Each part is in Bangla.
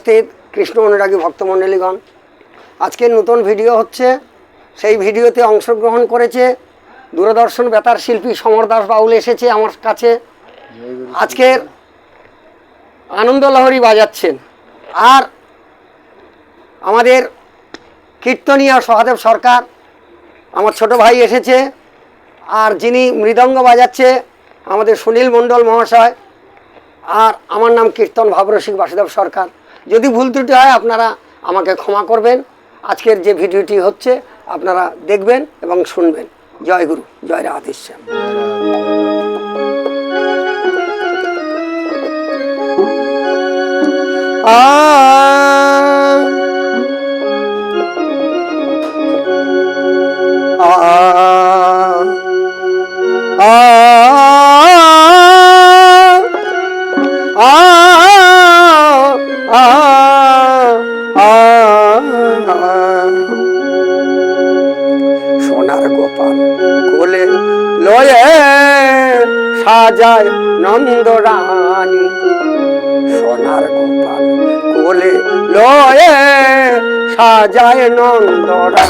উপস্থিত কৃষ্ণ অনুরাগী ভক্তমণ্ডলীগণ আজকের নতুন ভিডিও হচ্ছে, সেই ভিডিওতে অংশগ্রহণ করেছে দূরদর্শন বেতার শিল্পী সমর দাস বাউল এসেছে আমার কাছে। আজকের আনন্দ লহরী বাজাচ্ছেন। আর আমাদের কীর্তনীয় সহদেব সরকার, আমার ছোট ভাই এসেছে, আর যিনি মৃদঙ্গ বাজাচ্ছে, আমাদের সুনীল মণ্ডল মহাশয়, আর আমার নাম কীর্তন ভাবরসিক বাসুদেব সরকার। যদি ভুল ত্রুটি হয় আপনারা আমাকে ক্ষমা করবেন। আজকের যে ভিডিওটি হচ্ছে, আপনারা দেখবেন এবং শুনবেন। জয় গুরু, জয় রাধেশ্যাম সাজায় নন্দরানী। সোনার গোপাল কোলে লয়ে সাজায় সাজা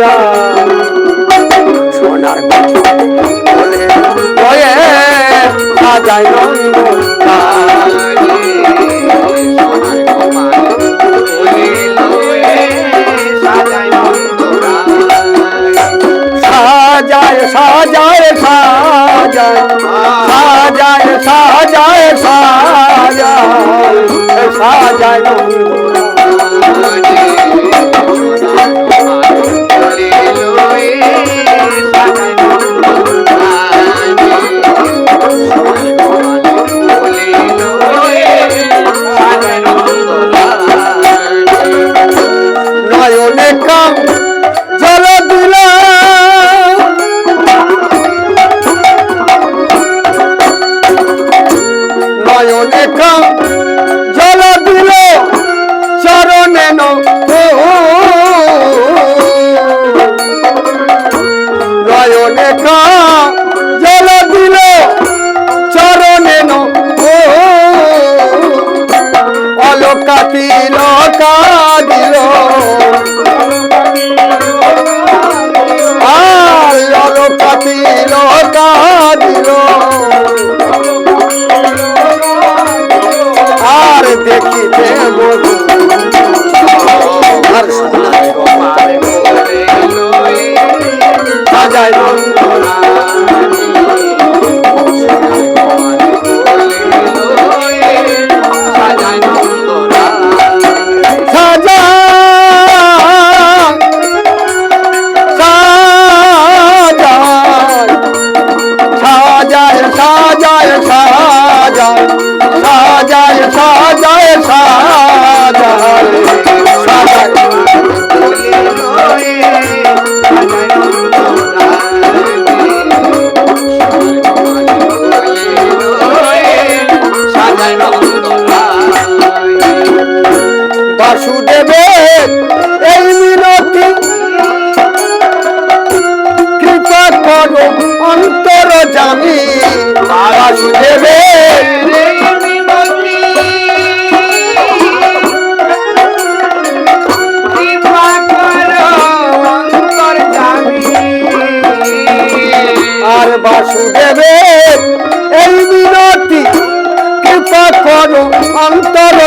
সাজায় সোনার বলে বয়ে সাজায় নন্দ সাজায় সাজায় সাজায় সাজায় সাজায় সাজায় সাজায় নয়নে কাম জল দিলা। নয়নে কাম জল দিল চরণে নয়নে কাম দেখিতে মধু। আর সোনার গোপাল মোরে লই সাজায় Raja সাজায় সাজায় সাজায়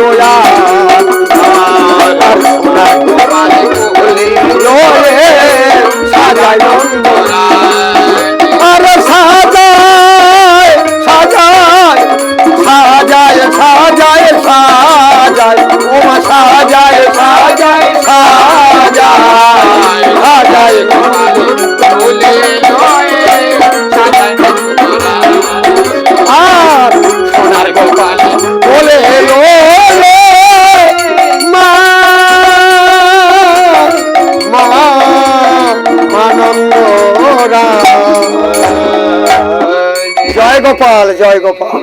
Dola গোপাল জয় গোপাল